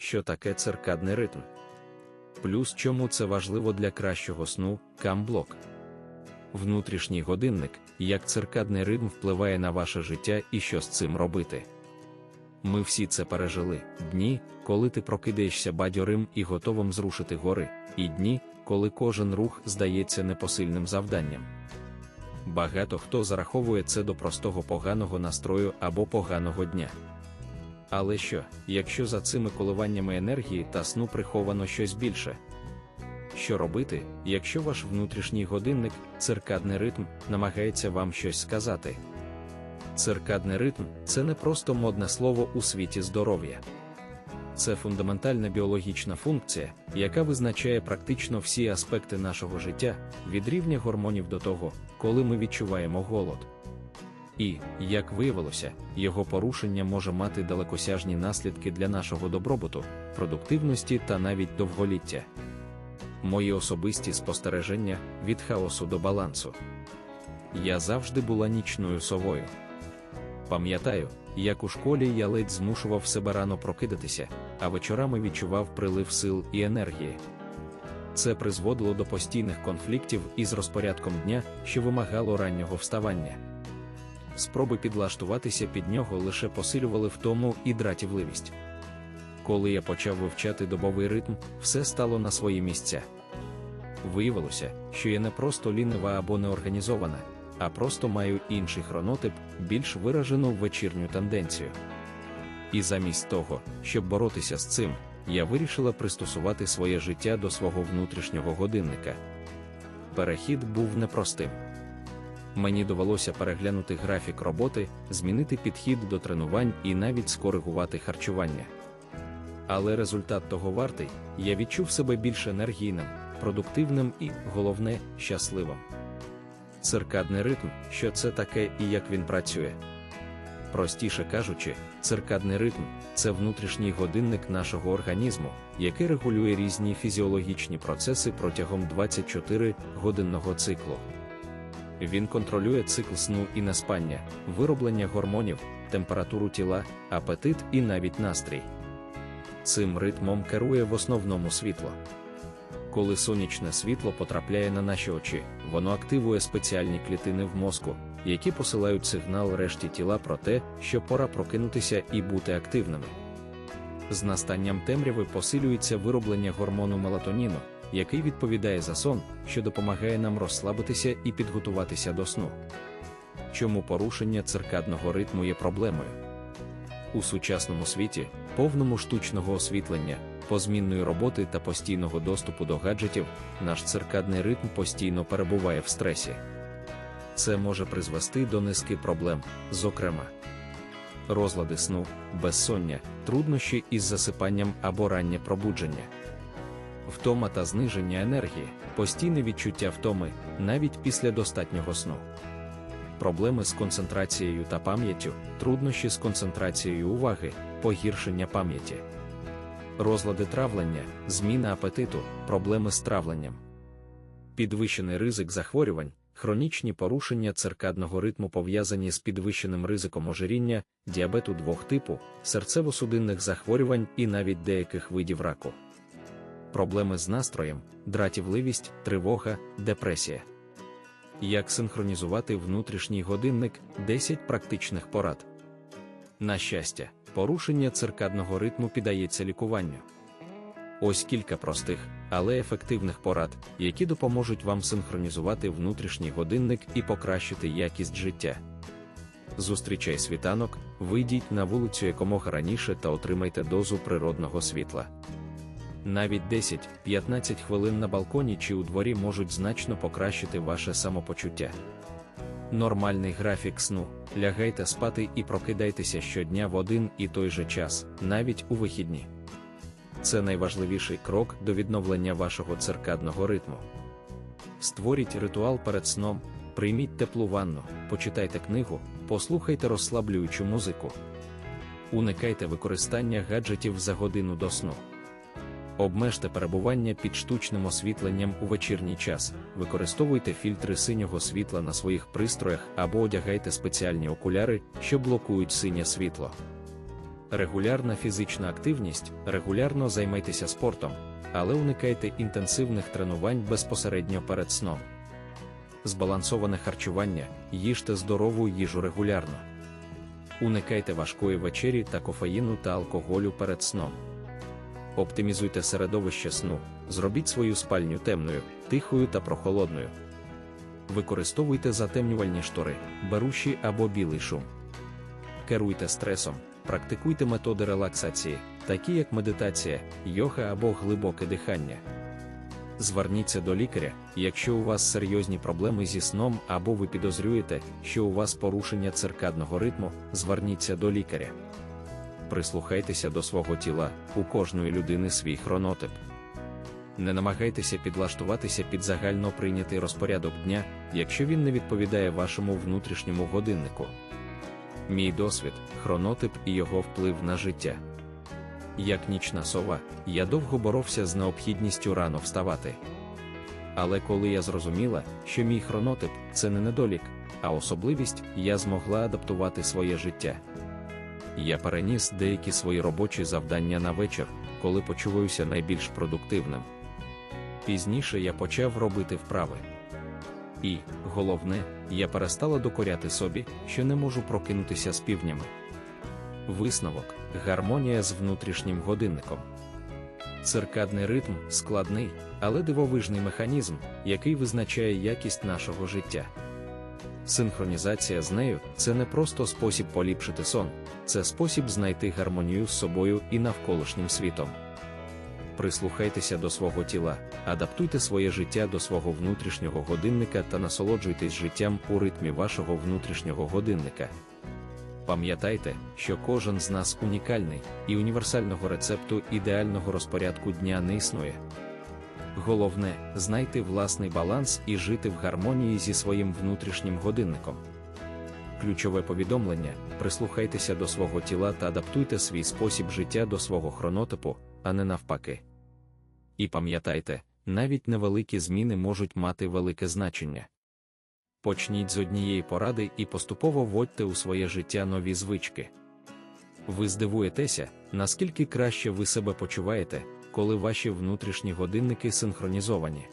що таке циркадний ритм. Плюс чому це важливо для кращого сну камблок. Внутрішній годинник, як циркадний ритм впливає на ваше життя і що з цим робити. Ми всі це пережили дні, коли ти прокидаєшся бадьорим і готовим зрушити гори, і дні, коли кожен рух здається непосильним завданням. Багато хто зараховує це до простого поганого настрою або поганого дня. Але що, якщо за цими коливаннями енергії та сну приховано щось більше? Що робити, якщо ваш внутрішній годинник, циркадний ритм, намагається вам щось сказати? Циркадний ритм це не просто модне слово у світі здоров'я. Це фундаментальна біологічна функція, яка визначає практично всі аспекти нашого життя, від рівня гормонів до того, коли ми відчуваємо голод. І, як виявилося, його порушення може мати далекосяжні наслідки для нашого добробуту, продуктивності та навіть довголіття. Мої особисті спостереження від хаосу до балансу. Я завжди була нічною совою. Пам'ятаю, як у школі я ледь змушував себе рано прокидатися, а вечорами відчував прилив сил і енергії. Це призводило до постійних конфліктів із розпорядком дня, що вимагало раннього вставання. Спроби підлаштуватися під нього лише посилювали втому і дратівливість. Коли я почав вивчати добовий ритм, все стало на свої місця. Виявилося, що я не просто лінива або неорганізована, а просто маю інший хронотип, більш виражену вечірню тенденцію. І замість того, щоб боротися з цим, я вирішила пристосувати своє життя до свого внутрішнього годинника. Перехід був непростим. Мені довелося переглянути графік роботи, змінити підхід до тренувань і навіть скоригувати харчування. Але результат того вартий, я відчув себе більш енергійним, продуктивним і, головне, щасливим. Циркадний ритм, що це таке і як він працює. Простіше кажучи, циркадний ритм це внутрішній годинник нашого організму, який регулює різні фізіологічні процеси протягом 24 годинного циклу. Він контролює цикл сну і неспання, вироблення гормонів, температуру тіла, апетит і навіть настрій. Цим ритмом керує в основному світло. Коли сонячне світло потрапляє на наші очі, воно активує спеціальні клітини в мозку, які посилають сигнал решті тіла про те, що пора прокинутися і бути активними. З настанням темряви посилюється вироблення гормону мелатоніну, який відповідає за сон, що допомагає нам розслабитися і підготуватися до сну. Чому порушення циркадного ритму є проблемою? У сучасному світі, повному штучного освітлення, позмінної роботи та постійного доступу до гаджетів, наш циркадний ритм постійно перебуває в стресі. Це може призвести до низки проблем, зокрема, розлади сну, безсоння, труднощі із засипанням або раннє пробудження, втома та зниження енергії, постійне відчуття втоми навіть після достатнього сну. Проблеми з концентрацією та пам'яттю, труднощі з концентрацією уваги, погіршення пам'яті, розлади травлення, зміна апетиту, проблеми з травленням, підвищений ризик захворювань, хронічні порушення циркадного ритму пов'язані з підвищеним ризиком ожиріння, діабету двох типу, серцево-судинних захворювань і навіть деяких видів раку. Проблеми з настроєм, дратівливість, тривога, депресія. Як синхронізувати внутрішній годинник 10 практичних порад. На щастя, порушення циркадного ритму піддається лікуванню. Ось кілька простих, але ефективних порад, які допоможуть вам синхронізувати внутрішній годинник і покращити якість життя. Зустрічай світанок, вийдіть на вулицю якомога раніше та отримайте дозу природного світла. Навіть 10-15 хвилин на балконі чи у дворі можуть значно покращити ваше самопочуття. Нормальний графік сну. Лягайте спати і прокидайтеся щодня в один і той же час, навіть у вихідні. Це найважливіший крок до відновлення вашого циркадного ритму. Створіть ритуал перед сном, прийміть теплу ванну, почитайте книгу, послухайте розслаблюючу музику. Уникайте використання гаджетів за годину до сну. Обмежте перебування під штучним освітленням у вечірній час, використовуйте фільтри синього світла на своїх пристроях або одягайте спеціальні окуляри, що блокують синє світло. Регулярна фізична активність, регулярно займайтеся спортом, але уникайте інтенсивних тренувань безпосередньо перед сном. Збалансоване харчування, їжте здорову їжу регулярно. Уникайте важкої вечері та кофеїну та алкоголю перед сном. Оптимізуйте середовище сну, зробіть свою спальню темною, тихою та прохолодною. Використовуйте затемнювальні штори, беруші або білий шум. Керуйте стресом, практикуйте методи релаксації, такі як медитація, йога або глибоке дихання. Зверніться до лікаря, якщо у вас серйозні проблеми зі сном або ви підозрюєте, що у вас порушення циркадного ритму, зверніться до лікаря. Прислухайтеся до свого тіла, у кожної людини свій хронотип. Не намагайтеся підлаштуватися під загально прийнятий розпорядок дня, якщо він не відповідає вашому внутрішньому годиннику. Мій досвід, хронотип і його вплив на життя. Як нічна сова, я довго боровся з необхідністю рано вставати. Але коли я зрозуміла, що мій хронотип це не недолік, а особливість, я змогла адаптувати своє життя. Я переніс деякі свої робочі завдання на вечір, коли почуваюся найбільш продуктивним. Пізніше я почав робити вправи. І, головне, я перестала докоряти собі, що не можу прокинутися з півнями. Висновок гармонія з внутрішнім годинником. Циркадний ритм складний, але дивовижний механізм, який визначає якість нашого життя. Синхронізація з нею це не просто спосіб поліпшити сон, це спосіб знайти гармонію з собою і навколишнім світом. Прислухайтеся до свого тіла, адаптуйте своє життя до свого внутрішнього годинника та насолоджуйтесь життям у ритмі вашого внутрішнього годинника. Пам'ятайте, що кожен з нас унікальний, і універсального рецепту ідеального розпорядку дня не існує. Головне знайти власний баланс і жити в гармонії зі своїм внутрішнім годинником. Ключове повідомлення: прислухайтеся до свого тіла та адаптуйте свій спосіб життя до свого хронотипу, а не навпаки. І пам'ятайте, навіть невеликі зміни можуть мати велике значення. Почніть з однієї поради і поступово вводьте у своє життя нові звички. Ви здивуєтеся, наскільки краще ви себе почуваєте, коли ваші внутрішні годинники синхронізовані.